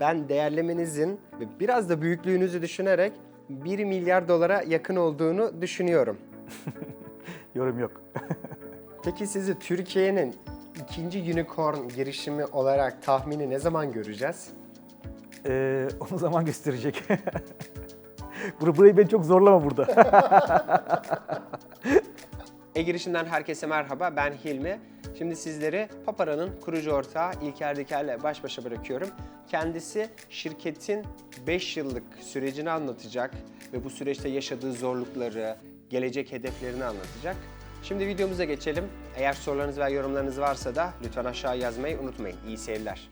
Ben değerlemenizin ve biraz da büyüklüğünüzü düşünerek 1 milyar dolara yakın olduğunu düşünüyorum. Yorum yok. Peki sizi Türkiye'nin ikinci unicorn girişimi olarak tahmini ne zaman göreceğiz? Ee, onu zaman gösterecek. Bur- Burayı beni çok zorlama burada. E-Girişim'den herkese merhaba, ben Hilmi. Şimdi sizleri Papara'nın kurucu ortağı İlker Diker'le baş başa bırakıyorum. Kendisi şirketin 5 yıllık sürecini anlatacak ve bu süreçte yaşadığı zorlukları, gelecek hedeflerini anlatacak. Şimdi videomuza geçelim. Eğer sorularınız veya yorumlarınız varsa da lütfen aşağı yazmayı unutmayın. İyi seyirler.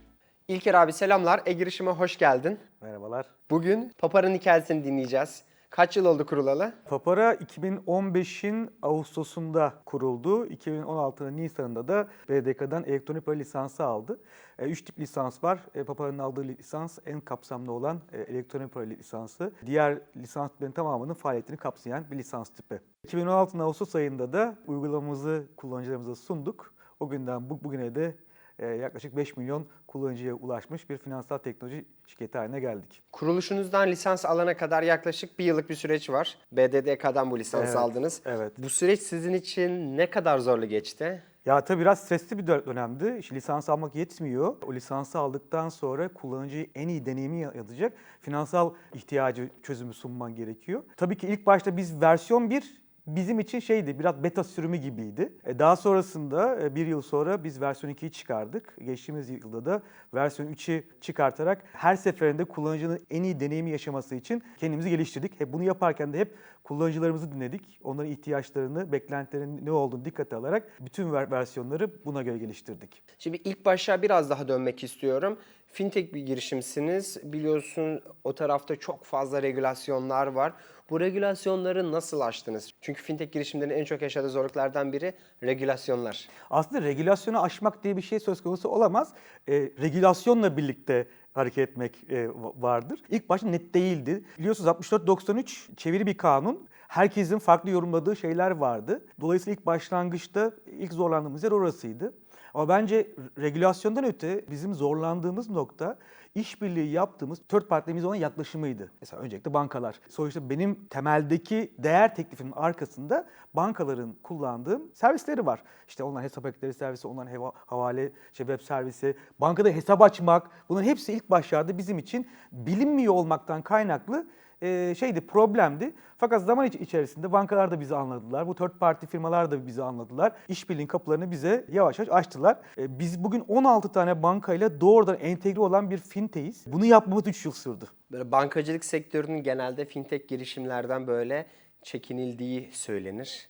İlker abi selamlar. E-Girişim'e hoş geldin. Merhabalar. Bugün Papara'nın hikayesini dinleyeceğiz. Kaç yıl oldu kurulalı? Papara 2015'in Ağustos'unda kuruldu. 2016'nın Nisan'ında da BDK'dan elektronik para lisansı aldı. E, Üç tip lisans var. E, Papara'nın aldığı lisans en kapsamlı olan e, elektronik para lisansı. Diğer lisans tiplerinin tamamının faaliyetini kapsayan bir lisans tipi. 2016'nın Ağustos ayında da uygulamamızı kullanıcılarımıza sunduk. O günden bu, bugüne de e, yaklaşık 5 milyon kullanıcıya ulaşmış bir finansal teknoloji şirketi haline geldik. Kuruluşunuzdan lisans alana kadar yaklaşık bir yıllık bir süreç var. BDDK'dan bu lisansı Evet, aldınız. evet. Bu süreç sizin için ne kadar zorlu geçti? Ya tabii biraz stresli bir dö- dönemdi. İşte lisans almak yetmiyor. O lisansı aldıktan sonra kullanıcıya en iyi deneyimi ya- yaratacak finansal ihtiyacı çözümü sunman gerekiyor. Tabii ki ilk başta biz versiyon 1 bizim için şeydi, biraz beta sürümü gibiydi. E, Daha sonrasında e, bir yıl sonra biz versiyon 2'yi çıkardık. Geçtiğimiz yılda da versiyon 3'ü çıkartarak her seferinde kullanıcının en iyi deneyimi yaşaması için kendimizi geliştirdik. E, Bunu yaparken de hep kullanıcılarımızı dinledik. Onların ihtiyaçlarını, beklentilerinin ne olduğunu dikkate alarak bütün ver- versiyonları buna göre geliştirdik. Şimdi ilk başa biraz daha dönmek istiyorum. Fintech bir girişimsiniz. Biliyorsun o tarafta çok fazla regülasyonlar var. Bu regülasyonları nasıl aştınız? Çünkü fintech girişimlerinin en çok yaşadığı zorluklardan biri regülasyonlar. Aslında regülasyonu aşmak diye bir şey söz konusu olamaz. E, regülasyonla birlikte hareket etmek e, va- vardır. İlk başta net değildi. Biliyorsunuz 64-93 çeviri bir kanun. Herkesin farklı yorumladığı şeyler vardı. Dolayısıyla ilk başlangıçta ilk zorlandığımız yer orasıydı. Ama bence regülasyondan öte bizim zorlandığımız nokta işbirliği yaptığımız third party'miz olan yaklaşımıydı. Mesela öncelikle bankalar. Sonuçta benim temeldeki değer teklifimin arkasında bankaların kullandığım servisleri var. İşte onların hesap ekleri servisi, onların heva- havale işte web servisi, bankada hesap açmak bunların hepsi ilk başlarda bizim için bilinmiyor olmaktan kaynaklı e, şeydi, problemdi. Fakat zaman iç- içerisinde bankalar da bizi anladılar. Bu third party firmalar da bizi anladılar. İşbirliğinin kapılarını bize yavaş yavaş açtılar. E, biz bugün 16 tane bankayla doğrudan entegre olan bir finteyiz. Bunu yapmamız 3 yıl sürdü. Böyle bankacılık sektörünün genelde fintech girişimlerden böyle çekinildiği söylenir.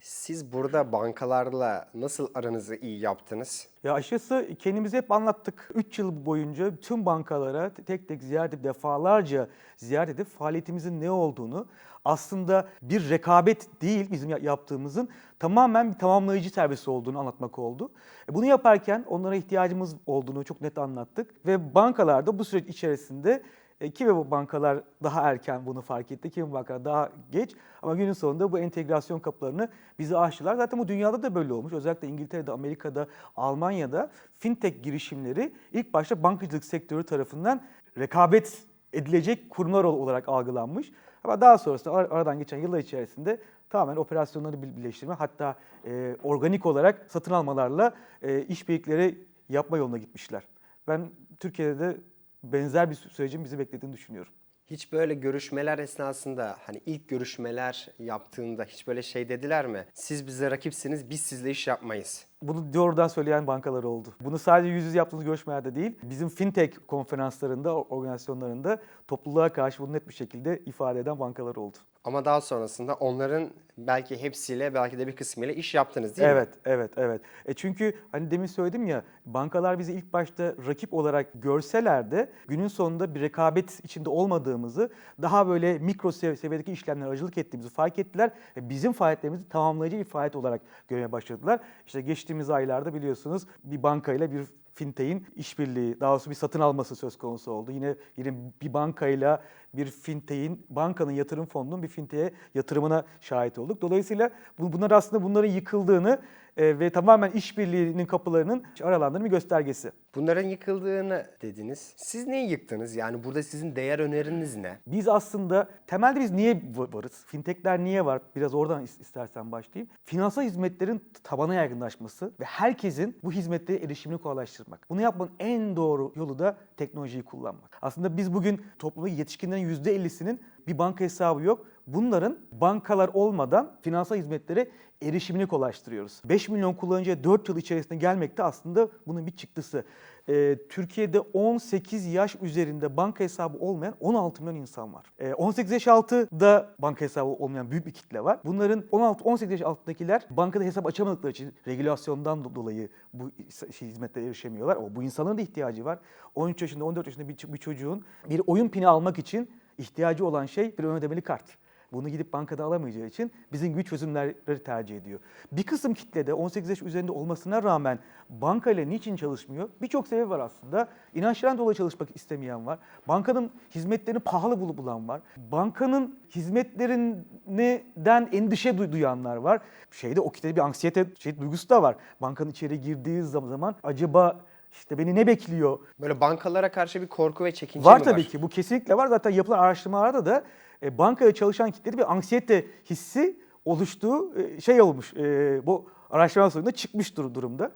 Siz burada bankalarla nasıl aranızı iyi yaptınız? Ya açıkçası kendimizi hep anlattık. 3 yıl boyunca tüm bankalara tek tek ziyaret edip defalarca ziyaret edip faaliyetimizin ne olduğunu aslında bir rekabet değil bizim ya- yaptığımızın tamamen bir tamamlayıcı servis olduğunu anlatmak oldu. E, Bunu yaparken onlara ihtiyacımız olduğunu çok net anlattık ve bankalarda bu süreç içerisinde e, Kimi bu bankalar daha erken bunu fark etti, kimi bankalar daha geç. Ama günün sonunda bu entegrasyon kapılarını bize açtılar. Zaten bu dünyada da böyle olmuş. Özellikle İngiltere'de, Amerika'da, Almanya'da fintech girişimleri ilk başta bankacılık sektörü tarafından rekabet edilecek kurumlar ol- olarak algılanmış. Ama daha sonrasında ar- aradan geçen yıllar içerisinde tamamen operasyonları bir- birleştirme hatta e, organik olarak satın almalarla e, işbirlikleri yapma yoluna gitmişler. Ben Türkiye'de de benzer bir sü- sürecin bizi beklediğini düşünüyorum. Hiç böyle görüşmeler esnasında hani ilk görüşmeler yaptığında hiç böyle şey dediler mi? Siz bize rakipsiniz, biz sizle iş yapmayız. Bunu doğrudan söyleyen bankalar oldu. Bunu sadece yüz yüze yaptığımız görüşmelerde değil, bizim fintech konferanslarında, organizasyonlarında topluluğa karşı bunu net bir şekilde ifade eden bankalar oldu. Ama daha sonrasında onların belki hepsiyle belki de bir kısmıyla iş yaptınız değil mi? evet, evet, evet. E çünkü hani demin söyledim ya, bankalar bizi ilk başta rakip olarak görseler de günün sonunda bir rekabet içinde olmadığımızı, daha böyle mikro sev- seviyedeki işlemler aracılık ettiğimizi fark ettiler. ve bizim faaliyetlerimizi tamamlayıcı bir faaliyet olarak görmeye başladılar. İşte geçtiğimiz aylarda biliyorsunuz bir bankayla bir fintech'in işbirliği, daha doğrusu bir satın alması söz konusu oldu. Yine yine bir bankayla bir fintech'in, bankanın yatırım fonunun bir fintech'e yatırımına şahit olduk. Dolayısıyla bu- bunlar aslında bunların yıkıldığını ve tamamen işbirliğinin kapılarının aralandığının bir göstergesi. Bunların yıkıldığını dediniz. Siz neyi yıktınız? Yani burada sizin değer öneriniz ne? Biz aslında temelde biz niye va- varız? Fintechler niye var? Biraz oradan is- istersen başlayayım. Finansal hizmetlerin tabana yaygınlaşması ve herkesin bu hizmetlere erişimini kolaylaştırmak. Bunu yapmanın en doğru yolu da teknolojiyi kullanmak. Aslında biz bugün toplumdaki yetişkinlerin %50'sinin bir banka hesabı yok. Bunların bankalar olmadan finansal hizmetlere erişimini kolaylaştırıyoruz. 5 milyon kullanıcıya 4 yıl içerisinde gelmek de aslında bunun bir çıktısı. Ee, Türkiye'de 18 yaş üzerinde banka hesabı olmayan 16 milyon insan var. Ee, 18 yaş altında banka hesabı olmayan büyük bir kitle var. Bunların 16-18 yaş altındakiler bankada hesap açamadıkları için regülasyondan do- dolayı bu şey, hizmetlere erişemiyorlar. Ama bu insanların da ihtiyacı var. 13 yaşında, 14 yaşında bir, bir çocuğun bir oyun pini almak için ihtiyacı olan şey bir ödemeli kart. Bunu gidip bankada alamayacağı için bizim gibi çözümleri tercih ediyor. Bir kısım kitlede 18 yaş üzerinde olmasına rağmen bankayla niçin çalışmıyor? Birçok sebebi var aslında. İnançlardan dolayı çalışmak istemeyen var. Bankanın hizmetlerini pahalı bulup bulan var. Bankanın hizmetlerinden endişe duy- duyanlar var. Şeyde o kitlede bir anksiyete şey, duygusu da var. Bankanın içeri girdiği zaman acaba işte beni ne bekliyor? Böyle bankalara karşı bir korku ve çekince Var mi tabii ki. Bu kesinlikle var. Zaten yapılan araştırmalarda da e, bankaya çalışan kitlede bir anksiyete hissi oluştuğu e, şey olmuş. E, bu araştırma sonunda çıkmış dur- durumda.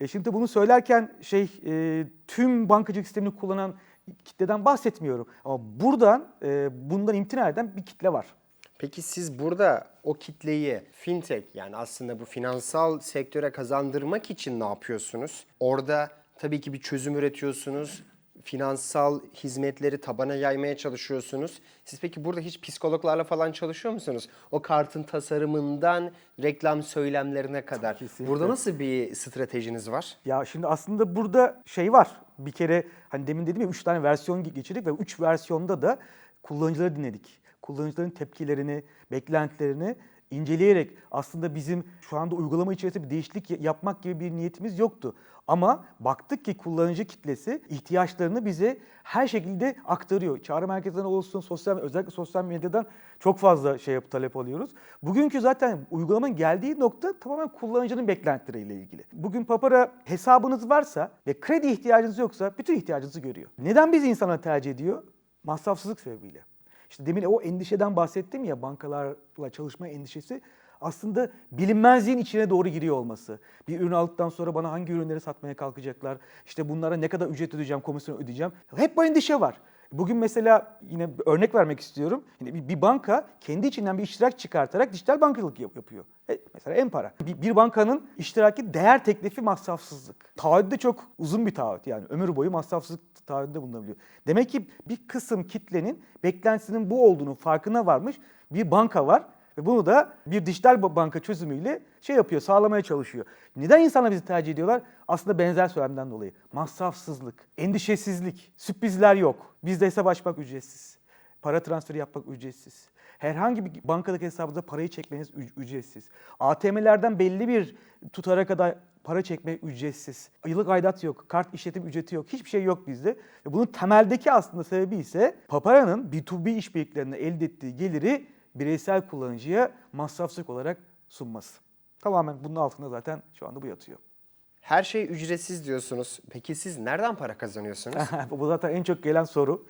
E, şimdi bunu söylerken şey e, tüm bankacılık sistemini kullanan kitleden bahsetmiyorum. Ama buradan e, bundan imtina eden bir kitle var. Peki siz burada o kitleyi fintech yani aslında bu finansal sektöre kazandırmak için ne yapıyorsunuz? Orada tabii ki bir çözüm üretiyorsunuz. Finansal hizmetleri tabana yaymaya çalışıyorsunuz. Siz peki burada hiç psikologlarla falan çalışıyor musunuz? O kartın tasarımından reklam söylemlerine kadar. Kesinlikle. Burada nasıl bir stratejiniz var? Ya şimdi aslında burada şey var. Bir kere hani demin dedim ya 3 tane versiyon geçirdik ve 3 versiyonda da kullanıcıları dinledik. Kullanıcıların tepkilerini, beklentilerini inceleyerek aslında bizim şu anda uygulama içerisinde bir değişiklik ya- yapmak gibi bir niyetimiz yoktu. Ama baktık ki kullanıcı kitlesi ihtiyaçlarını bize her şekilde aktarıyor. Çağrı merkezlerine olsun, sosyal özellikle sosyal medyadan çok fazla şey yapıp talep alıyoruz. Bugünkü zaten uygulamanın geldiği nokta tamamen kullanıcının beklentileriyle ilgili. Bugün Papara hesabınız varsa ve kredi ihtiyacınız yoksa bütün ihtiyacınızı görüyor. Neden biz insanlar tercih ediyor? Masrafsızlık sebebiyle. İşte demin o endişeden bahsettim ya bankalarla çalışma endişesi aslında bilinmezliğin içine doğru giriyor olması. Bir ürün aldıktan sonra bana hangi ürünleri satmaya kalkacaklar, işte bunlara ne kadar ücret ödeyeceğim, komisyon ödeyeceğim. Hep bu endişe var. Bugün mesela yine örnek vermek istiyorum. Yine bir, banka kendi içinden bir iştirak çıkartarak dijital bankacılık yap- yapıyor. E, mesela en para. Bir, bir bankanın iştiraki değer teklifi masrafsızlık. Taahhüt de çok uzun bir taahhüt yani ömür boyu masrafsızlık taahhüdünde bulunabiliyor. Demek ki bir kısım kitlenin beklentisinin bu olduğunu farkına varmış bir banka var ve bunu da bir dijital ba- banka çözümüyle şey yapıyor, sağlamaya çalışıyor. Neden insanlar bizi tercih ediyorlar? Aslında benzer söylemden dolayı. Masrafsızlık, endişesizlik, sürprizler yok. Bizde hesap açmak ücretsiz. Para transferi yapmak ücretsiz. Herhangi bir bankadaki hesabınıza parayı çekmeniz ücretsiz. ATM'lerden belli bir tutara kadar para çekme ücretsiz. Yıllık aidat yok, kart işletim ücreti yok, hiçbir şey yok bizde. Ve bunun temeldeki aslında sebebi ise Papara'nın B2B işbirliklerine elde ettiği geliri bireysel kullanıcıya masrafsız olarak sunması. Tamamen bunun altında zaten şu anda bu yatıyor. Her şey ücretsiz diyorsunuz. Peki siz nereden para kazanıyorsunuz? bu zaten en çok gelen soru.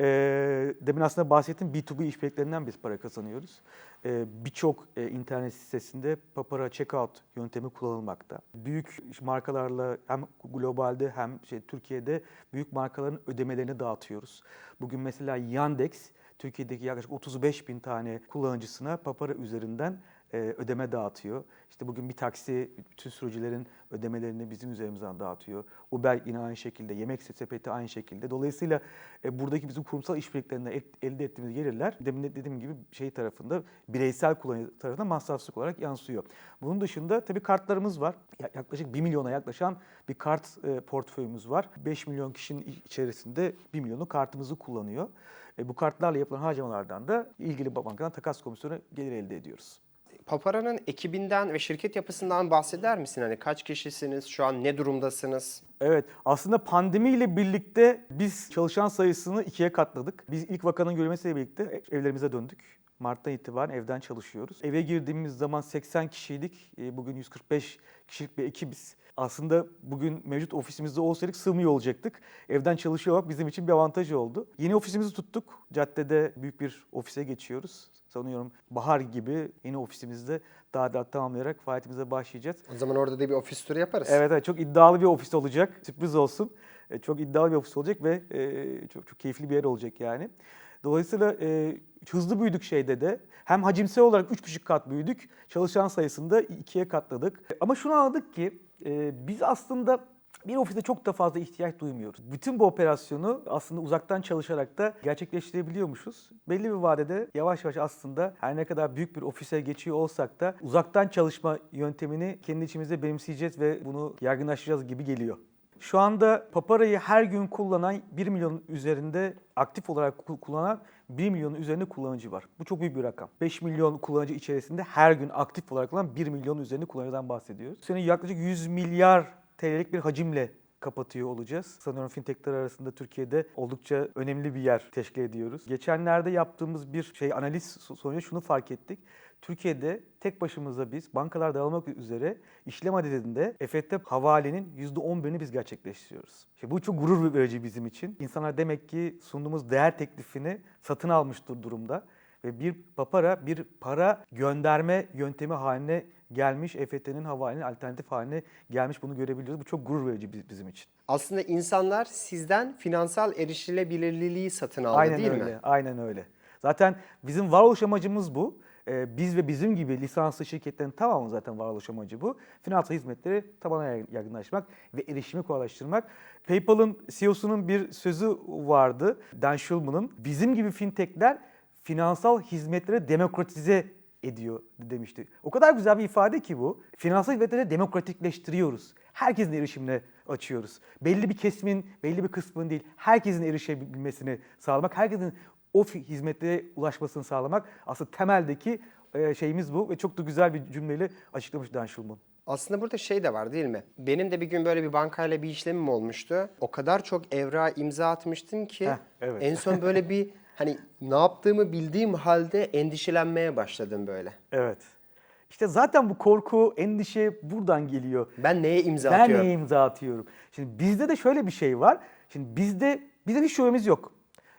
Ee, demin aslında bahsettiğim B2B işbirliklerinden biz para kazanıyoruz. Ee, Birçok e, internet sitesinde Papara Checkout yöntemi kullanılmakta. Büyük markalarla hem globalde hem şey, Türkiye'de büyük markaların ödemelerini dağıtıyoruz. Bugün mesela Yandex Türkiye'deki yaklaşık 35 bin tane kullanıcısına Papara üzerinden e, ödeme dağıtıyor. İşte bugün bir taksi bütün sürücülerin ödemelerini bizim üzerimizden dağıtıyor. Uber yine aynı şekilde, yemek sepeti aynı şekilde. Dolayısıyla e, buradaki bizim kurumsal işbirliklerinden et- elde ettiğimiz gelirler demin de dediğim gibi şey tarafında bireysel kullanıcı tarafında masrafsızlık olarak yansıyor. Bunun dışında tabii kartlarımız var. Ya- Yaklaşık 1 milyona yaklaşan bir kart e, portföyümüz var. 5 milyon kişinin içerisinde 1 milyonu kartımızı kullanıyor. Bu kartlarla yapılan harcamalardan da ilgili bankadan takas komisyonu gelir elde ediyoruz. Papara'nın ekibinden ve şirket yapısından bahseder misin? Hani kaç kişisiniz? Şu an ne durumdasınız? Evet, aslında pandemiyle birlikte biz çalışan sayısını ikiye katladık. Biz ilk vakanın görülmesiyle birlikte evlerimize döndük. Mart'tan itibaren evden çalışıyoruz. Eve girdiğimiz zaman 80 kişiydik. E, Bugün 145 kişilik bir ekibiz. Aslında bugün mevcut ofisimizde olsaydık sığmıyor olacaktık. Evden çalışıyor olmak bizim için bir avantaj oldu. Yeni ofisimizi tuttuk. Caddede büyük bir ofise geçiyoruz. Sanıyorum bahar gibi yeni ofisimizde daha da tamamlayarak faaliyetimize başlayacağız. O zaman orada da bir ofis turu yaparız. Evet, evet çok iddialı bir ofis olacak. Sürpriz olsun. E, Çok iddialı bir ofis olacak ve e, çok, çok keyifli bir yer olacak yani. Dolayısıyla e, hızlı büyüdük şeyde de. Hem hacimsel olarak 3,5 kat büyüdük. Çalışan sayısında ikiye katladık. Ama şunu anladık ki e, biz aslında bir ofiste çok da fazla ihtiyaç duymuyoruz. Bütün bu operasyonu aslında uzaktan çalışarak da gerçekleştirebiliyormuşuz. Belli bir vadede yavaş yavaş aslında her ne kadar büyük bir ofise geçiyor olsak da uzaktan çalışma yöntemini kendi içimizde benimseyeceğiz ve bunu yaygınlaştıracağız gibi geliyor. Şu anda Papara'yı her gün kullanan 1 milyon üzerinde aktif olarak ku- kullanan 1 milyonun üzerinde kullanıcı var. Bu çok büyük bir rakam. 5 milyon kullanıcı içerisinde her gün aktif olarak kullanan 1 milyon üzerinde kullanıcıdan bahsediyoruz. Senin yaklaşık 100 milyar TL'lik bir hacimle kapatıyor olacağız. Sanıyorum fintechler arasında Türkiye'de oldukça önemli bir yer teşkil ediyoruz. Geçenlerde yaptığımız bir şey analiz sonucu şunu fark ettik. Türkiye'de tek başımıza biz bankalar dağılmak üzere işlem adedinde EFT havalenin %11'ini biz gerçekleştiriyoruz. İşte bu çok gurur verici bizim için. İnsanlar demek ki sunduğumuz değer teklifini satın almıştır durumda ve bir papara bir para gönderme yöntemi haline gelmiş. EFT'nin havalenin alternatif haline gelmiş bunu görebiliyoruz. Bu çok gurur verici bi- bizim için. Aslında insanlar sizden finansal erişilebilirliği satın aldı Aynen değil öyle. mi? Aynen öyle. Zaten bizim varoluş amacımız bu. Ee, biz ve bizim gibi lisanslı şirketlerin tamamı zaten varoluş amacı bu. Finansal hizmetleri tabana yaygınlaşmak ve erişimi kolaylaştırmak. PayPal'ın CEO'sunun bir sözü vardı. Dan Schulman'ın. Bizim gibi fintechler finansal hizmetleri demokratize ediyor demişti. O kadar güzel bir ifade ki bu. Finansal hizmetleri demokratikleştiriyoruz. Herkesin erişimine açıyoruz. Belli bir kesimin, belli bir kısmın değil, herkesin erişebilmesini sağlamak, herkesin o hizmetlere ulaşmasını sağlamak aslında temeldeki e, şeyimiz bu ve çok da güzel bir cümleyle açıklamış Dan Schulman. Aslında burada şey de var değil mi? Benim de bir gün böyle bir bankayla bir işlemim olmuştu. O kadar çok evrağa imza atmıştım ki Heh, evet. en son böyle bir hani ne yaptığımı bildiğim halde endişelenmeye başladım böyle. Evet. İşte zaten bu korku, endişe buradan geliyor. Ben neye imza ben atıyorum? neye imza atıyorum? Şimdi bizde de şöyle bir şey var. Şimdi bizde bizim hiç şubemiz yok.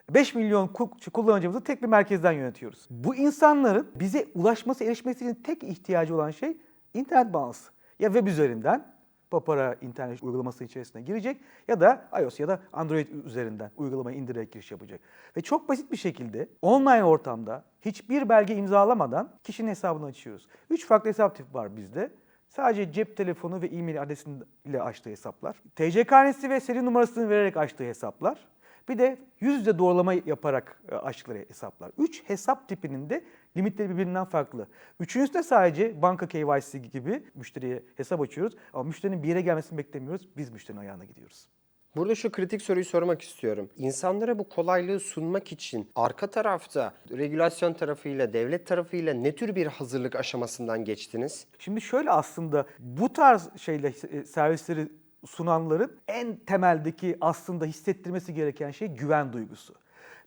5 milyon ku- kullanıcımızı tek bir merkezden yönetiyoruz. Bu insanların bize ulaşması, erişmesi için tek ihtiyacı olan şey internet bağlantısı. Ya web üzerinden Papara internet uygulaması içerisine girecek ya da iOS ya da Android üzerinden uygulamayı indirerek giriş yapacak. Ve çok basit bir şekilde online ortamda hiçbir belge imzalamadan kişinin hesabını açıyoruz. Üç farklı hesap tipi var bizde. Sadece cep telefonu ve e-mail adresiyle açtığı hesaplar. TC karnesi ve seri numarasını vererek açtığı hesaplar. Bir de yüz yüze doğrulama yaparak e, açtıkları hesaplar. Üç hesap tipinin de limitleri birbirinden farklı. Üçüncüsü de sadece banka KYC gibi müşteriye hesap açıyoruz. Ama müşterinin bir yere gelmesini beklemiyoruz. Biz müşterinin ayağına gidiyoruz. Burada şu kritik soruyu sormak istiyorum. İnsanlara bu kolaylığı sunmak için arka tarafta regülasyon tarafıyla, devlet tarafıyla ne tür bir hazırlık aşamasından geçtiniz? Şimdi şöyle aslında bu tarz şeyle e, servisleri sunanların en temeldeki aslında hissettirmesi gereken şey güven duygusu.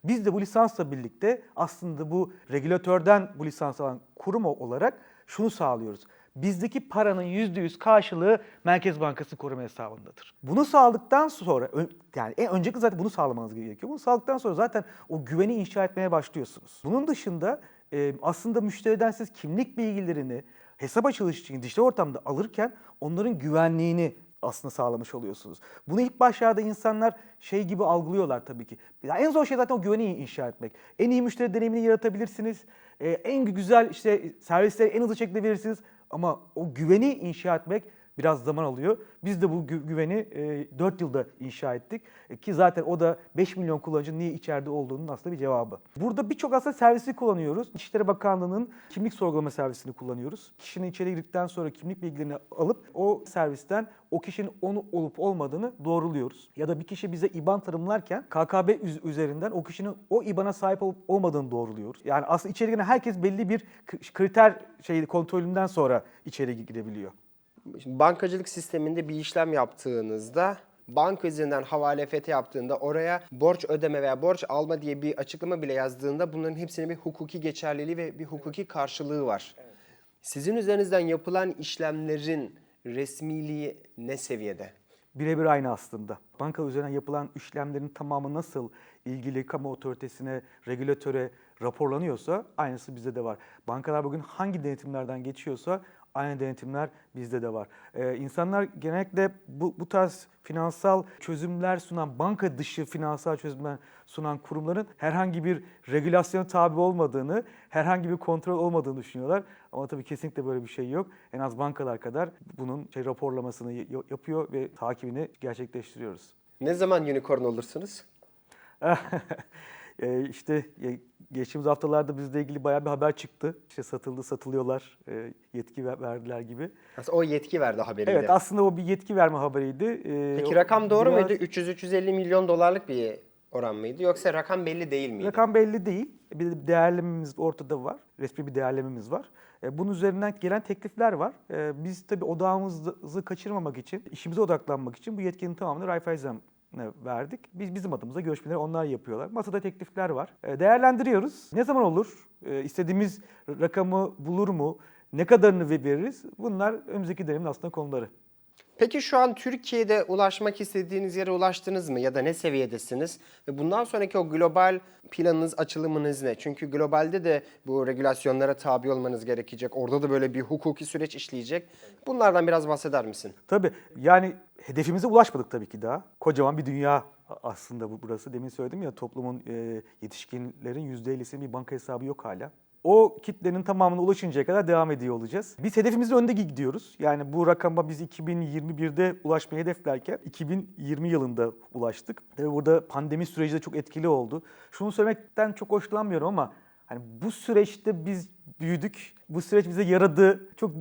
Biz de bu lisansla birlikte aslında bu regülatörden bu lisans alan kurum olarak şunu sağlıyoruz. Bizdeki paranın %100 karşılığı Merkez Bankası koruma hesabındadır. Bunu sağladıktan sonra, yani en öncelikle zaten bunu sağlamanız gerekiyor. Bunu sağladıktan sonra zaten o güveni inşa etmeye başlıyorsunuz. Bunun dışında e, aslında müşteriden siz kimlik bilgilerini hesap açılışı için dijital ortamda alırken onların güvenliğini aslında sağlamış oluyorsunuz. Bunu ilk başlarda insanlar şey gibi algılıyorlar tabii ki. Ya en zor şey zaten o güveni inşa etmek. En iyi müşteri deneyimini yaratabilirsiniz. Ee, en güzel işte servisleri en hızlı şekilde verirsiniz. Ama o güveni inşa etmek biraz zaman alıyor. Biz de bu gü- güveni e, 4 yılda inşa ettik. E, ki zaten o da 5 milyon kullanıcının niye içeride olduğunun aslında bir cevabı. Burada birçok aslında servisi kullanıyoruz. İçişleri Bakanlığı'nın kimlik sorgulama servisini kullanıyoruz. Kişinin içeri girdikten sonra kimlik bilgilerini alıp o servisten o kişinin onu olup olmadığını doğruluyoruz. Ya da bir kişi bize IBAN tanımlarken KKB üz- üzerinden o kişinin o IBAN'a sahip olup olmadığını doğruluyoruz. Yani aslında içeri giren herkes belli bir kriter şey kontrolünden sonra içeri girebiliyor. Şimdi bankacılık sisteminde bir işlem yaptığınızda banka üzerinden havale FT yaptığında oraya borç ödeme veya borç alma diye bir açıklama bile yazdığında bunların hepsinin bir hukuki geçerliliği ve bir hukuki karşılığı var. Sizin üzerinizden yapılan işlemlerin resmiliği ne seviyede? birebir aynı aslında. Banka üzerinden yapılan işlemlerin tamamı nasıl ilgili kamu otoritesine, regülatöre raporlanıyorsa aynısı bizde de var. Bankalar bugün hangi denetimlerden geçiyorsa aynı denetimler bizde de var. Ee, insanlar genellikle bu, bu tarz finansal çözümler sunan, banka dışı finansal çözümler sunan kurumların herhangi bir regülasyona tabi olmadığını, herhangi bir kontrol olmadığını düşünüyorlar. Ama tabii kesinlikle böyle bir şey yok. En az bankalar kadar bunun şey raporlamasını yapıyor ve takibini gerçekleştiriyoruz. Ne zaman unicorn olursunuz? e, işte geçtiğimiz haftalarda bizle ilgili bayağı bir haber çıktı. İşte satıldı, satılıyorlar, e, yetki ver- verdiler gibi. Aslında o yetki verdi haberiydi. Evet aslında o bir yetki verme haberiydi. E, Peki rakam doğru biraz- muydu? 300-350 milyon dolarlık bir oran mıydı? Yoksa rakam belli değil miydi? Rakam belli değil. Bir de değerlememiz ortada var. Resmi bir değerlememiz var. E, Bunun üzerinden gelen teklifler var. E, Biz tabii odağımızı kaçırmamak için, işimize odaklanmak için bu yetkinin tamamını Raiffeisen'e verdik. Biz bizim adımıza görüşmeleri onlar yapıyorlar. Masada teklifler var. E, Değerlendiriyoruz. Ne zaman olur? E, İstediğimiz rakamı bulur mu? Ne kadarını ve- veririz? Bunlar önümüzdeki dönemin aslında konuları. Peki şu an Türkiye'de ulaşmak istediğiniz yere ulaştınız mı ya da ne seviyedesiniz? Ve bundan sonraki o global planınız, açılımınız ne? Çünkü globalde de bu regülasyonlara tabi olmanız gerekecek. Orada da böyle bir hukuki süreç işleyecek. Bunlardan biraz bahseder misin? Tabii yani hedefimize ulaşmadık tabii ki daha. Kocaman bir dünya aslında bu burası. Demin söyledim ya toplumun e, yetişkinlerin %50'sinin bir banka hesabı yok hala. O kitlenin tamamına ulaşıncaya kadar devam ediyor olacağız. Biz hedefimizin önünde gidiyoruz. Yani bu rakama biz 2021'de ulaşmayı hedeflerken 2020 yılında ulaştık. Tabii burada pandemi süreci de çok etkili oldu. Şunu söylemekten çok hoşlanmıyorum ama hani bu süreçte biz büyüdük. Bu süreç bize yaradı. Çok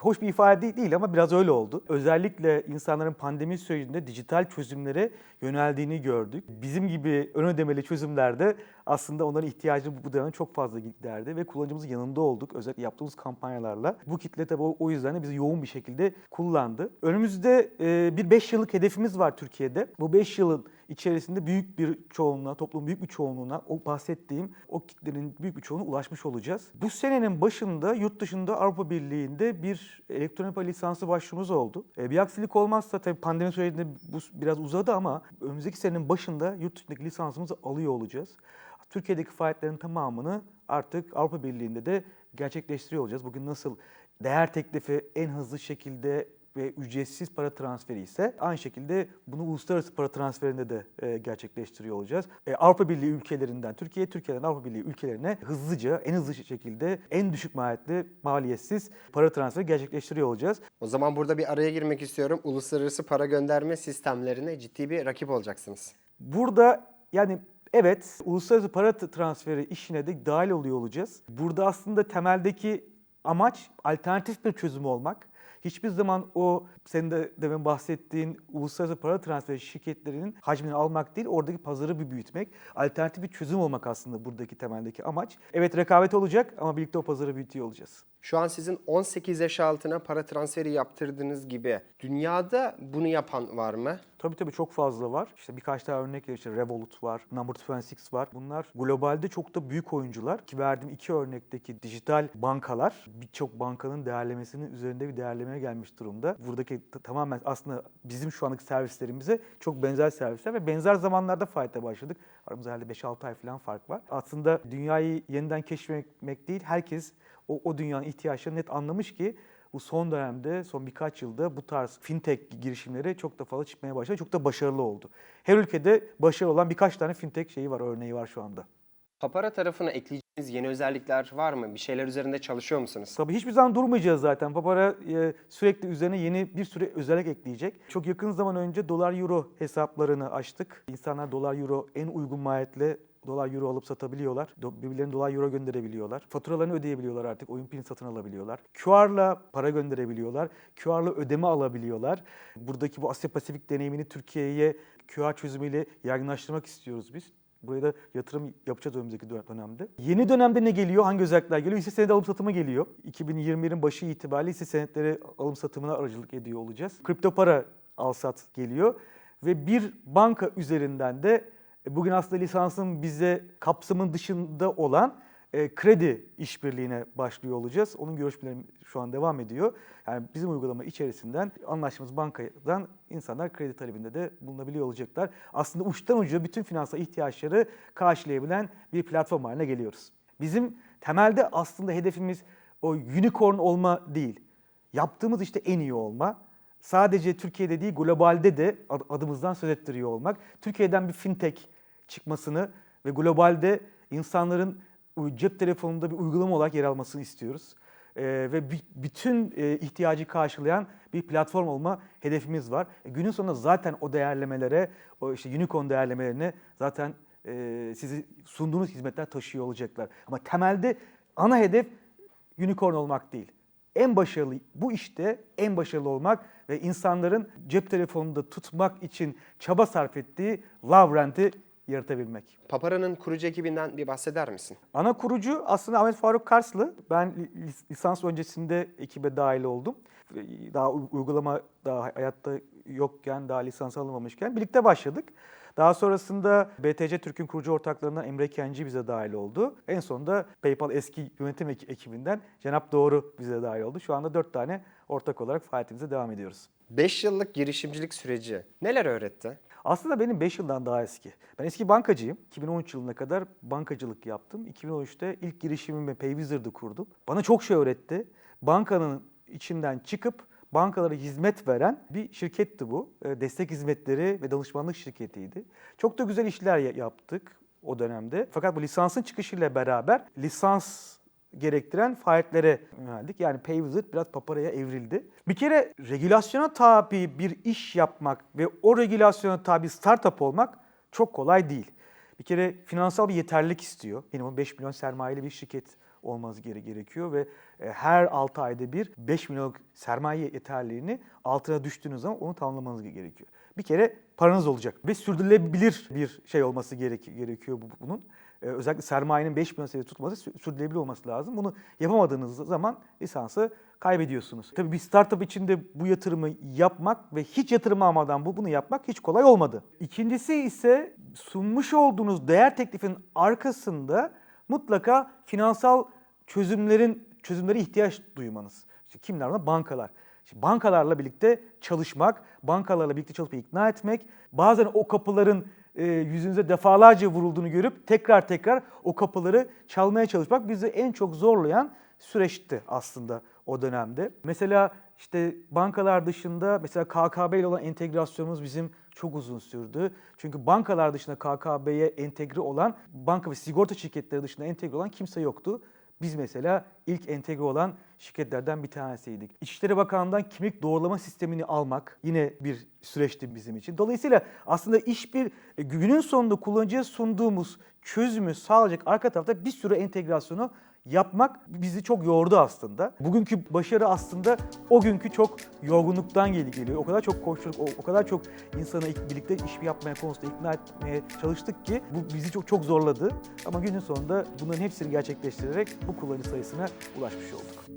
hoş bir ifade değil, ama biraz öyle oldu. Özellikle insanların pandemi sürecinde dijital çözümlere yöneldiğini gördük. Bizim gibi ön ödemeli çözümlerde aslında onların ihtiyacı bu dönem çok fazla giderdi ve kullanıcımızın yanında olduk. Özellikle yaptığımız kampanyalarla. Bu kitle tabii o, o yüzden de bizi yoğun bir şekilde kullandı. Önümüzde e, bir 5 yıllık hedefimiz var Türkiye'de. Bu 5 yılın içerisinde büyük bir çoğunluğa, toplumun büyük bir çoğunluğuna o bahsettiğim o kitlenin büyük bir çoğunluğuna ulaşmış olacağız. Bu senenin başında yurt dışında Avrupa Birliği'nde bir elektronik lisansı başvurumuz oldu. E, bir aksilik olmazsa tabii pandemi sürecinde bu biraz uzadı ama önümüzdeki senenin başında yurt dışındaki lisansımızı alıyor olacağız. Türkiye'deki faaliyetlerin tamamını artık Avrupa Birliği'nde de gerçekleştiriyor olacağız. Bugün nasıl değer teklifi en hızlı şekilde ve ücretsiz para transferi ise aynı şekilde bunu uluslararası para transferinde de e, gerçekleştiriyor olacağız. E, Avrupa Birliği ülkelerinden Türkiye, Türkiye'den Avrupa Birliği ülkelerine hızlıca, en hızlı şekilde en düşük maliyetli, maliyetsiz para transferi gerçekleştiriyor olacağız. O zaman burada bir araya girmek istiyorum. Uluslararası para gönderme sistemlerine ciddi bir rakip olacaksınız. Burada yani evet uluslararası para transferi işine de dahil oluyor olacağız. Burada aslında temeldeki amaç alternatif bir çözüm olmak. Hiçbir zaman o senin de demin bahsettiğin uluslararası para transferi şirketlerinin hacmini almak değil, oradaki pazarı bir büyütmek. Alternatif bir çözüm olmak aslında buradaki temeldeki amaç. Evet rekabet olacak ama birlikte o pazarı büyütüyor olacağız. Şu an sizin 18 yaş altına para transferi yaptırdığınız gibi dünyada bunu yapan var mı? Tabii tabii çok fazla var. İşte birkaç daha örnek. İşte Revolut var, Number 26 var. Bunlar globalde çok da büyük oyuncular. Ki verdiğim iki örnekteki dijital bankalar birçok bankanın değerlemesinin üzerinde bir değerlemeye gelmiş durumda. Buradaki tamamen aslında bizim şu anlık servislerimize çok benzer servisler ve benzer zamanlarda faaliyete başladık. Aramızda herhalde 5-6 ay falan fark var. Aslında dünyayı yeniden keşfetmek değil, herkes o, o dünyanın ihtiyaçlarını net anlamış ki bu son dönemde, son birkaç yılda bu tarz fintech girişimleri çok da fazla çıkmaya başladı. Çok da başarılı oldu. Her ülkede başarılı olan birkaç tane fintech şeyi var, örneği var şu anda. Papara tarafına ekleyeceğiniz yeni özellikler var mı? Bir şeyler üzerinde çalışıyor musunuz? Tabii hiçbir zaman durmayacağız zaten. Papara e, sürekli üzerine yeni bir sürü özellik ekleyecek. Çok yakın zaman önce dolar euro hesaplarını açtık. İnsanlar dolar euro en uygun maliyetle dolar euro alıp satabiliyorlar. Birbirlerine dolar euro gönderebiliyorlar. Faturalarını ödeyebiliyorlar artık. Oyun pin satın alabiliyorlar. QR'la para gönderebiliyorlar. QR'la ödeme alabiliyorlar. Buradaki bu Asya Pasifik deneyimini Türkiye'ye QR çözümüyle yaygınlaştırmak istiyoruz biz. Buraya da yatırım yapacağız önümüzdeki dö- dönemde. Yeni dönemde ne geliyor? Hangi özellikler geliyor? Hisse senedi alım satımı geliyor. 2021'in başı itibariyle hisse senetleri alım satımına aracılık ediyor olacağız. Kripto para al sat geliyor. ve bir banka üzerinden de bugün aslında lisansın bize kapsamın dışında olan e, kredi işbirliğine başlıyor olacağız. Onun görüşmeleri şu an devam ediyor. Yani bizim uygulama içerisinden anlaştığımız bankadan insanlar kredi talebinde de bulunabiliyor olacaklar. Aslında uçtan uca bütün finansal ihtiyaçları karşılayabilen bir platform haline geliyoruz. Bizim temelde aslında hedefimiz o unicorn olma değil. Yaptığımız işte en iyi olma. Sadece Türkiye'de değil globalde de ad- adımızdan söz ettiriyor olmak. Türkiye'den bir fintech çıkmasını ve globalde insanların cep telefonunda bir uygulama olarak yer almasını istiyoruz. Ee, ve bütün e, ihtiyacı karşılayan bir platform olma hedefimiz var. E, günün sonunda zaten o değerlemelere, o işte unicorn değerlemelerine zaten e, sizi sunduğunuz hizmetler taşıyor olacaklar. Ama temelde ana hedef unicorn olmak değil. En başarılı bu işte en başarılı olmak ve insanların cep telefonunda tutmak için çaba sarf ettiği love rent'i yaratabilmek. Papara'nın kurucu ekibinden bir bahseder misin? Ana kurucu aslında Ahmet Faruk Karslı. Ben li- lis- lisans öncesinde ekibe dahil oldum. Daha uygulama daha hayatta yokken, daha lisans alınmamışken birlikte başladık. Daha sonrasında BTC Türk'ün kurucu ortaklarından Emre Kenci bize dahil oldu. En sonunda PayPal eski yönetim ek- ekibinden Cenap Doğru bize dahil oldu. Şu anda dört tane ortak olarak faaliyetimize devam ediyoruz. 5 yıllık girişimcilik süreci neler öğretti? Aslında benim 5 yıldan daha eski. Ben eski bankacıyım. 2013 yılına kadar bankacılık yaptım. 2013'te ilk girişimimi Paywizard'ı kurdum. Bana çok şey öğretti. Bankanın içinden çıkıp bankalara hizmet veren bir şirketti bu. E, Destek hizmetleri ve danışmanlık şirketiydi. Çok da güzel işler ya- yaptık o dönemde. Fakat bu lisansın çıkışıyla beraber lisans gerektiren faaliyetlere yöneldik. Yani Paywizard biraz paparaya evrildi. Bir kere regülasyona tabi bir iş yapmak ve o regülasyona tabi startup olmak çok kolay değil. Bir kere finansal bir yeterlilik istiyor. Minimum 5 milyon sermayeli bir şirket olmanız gere- gerekiyor ve e, her 6 ayda bir 5 milyon sermaye yeterliğini altına düştüğünüz zaman onu tamamlamanız gerekiyor. Bir kere paranız olacak ve sürdürülebilir bir şey olması gerek- gerekiyor bu- bunun. Ee, özellikle sermayenin 5 milyon seviyede tutması sü- sürdürülebilir olması lazım. Bunu yapamadığınız zaman lisansı kaybediyorsunuz. Tabii bir startup içinde bu yatırımı yapmak ve hiç yatırım almadan bu bunu yapmak hiç kolay olmadı. İkincisi ise sunmuş olduğunuz değer teklifinin arkasında mutlaka finansal çözümlerin çözümlere ihtiyaç duymanız. İşte kimler bunlar? Bankalar. İşte bankalarla birlikte çalışmak, bankalarla birlikte çalışıp ikna etmek, bazen o kapıların e, yüzünüze defalarca vurulduğunu görüp tekrar tekrar o kapıları çalmaya çalışmak bizi en çok zorlayan süreçti aslında o dönemde. Mesela işte bankalar dışında mesela KKB ile olan entegrasyonumuz bizim çok uzun sürdü. Çünkü bankalar dışında KKB'ye entegre olan, banka ve sigorta şirketleri dışında entegre olan kimse yoktu. Biz mesela ilk entegre olan şirketlerden bir tanesiydik. İçişleri Bakanlığı'ndan kimlik doğrulama sistemini almak yine bir süreçti bizim için. Dolayısıyla aslında iş bir e, günün sonunda kullanıcıya sunduğumuz çözümü sağlayacak arka tarafta bir sürü entegrasyonu yapmak bizi çok yordu aslında. Bugünkü başarı aslında o günkü çok yorgunluktan gel- geliyor. O kadar çok koştuk, o, kadar çok insanı birlikte iş yapmaya konusunda ikna etmeye çalıştık ki bu bizi çok çok zorladı. Ama günün sonunda bunların hepsini gerçekleştirerek bu kullanıcı sayısına ulaşmış olduk.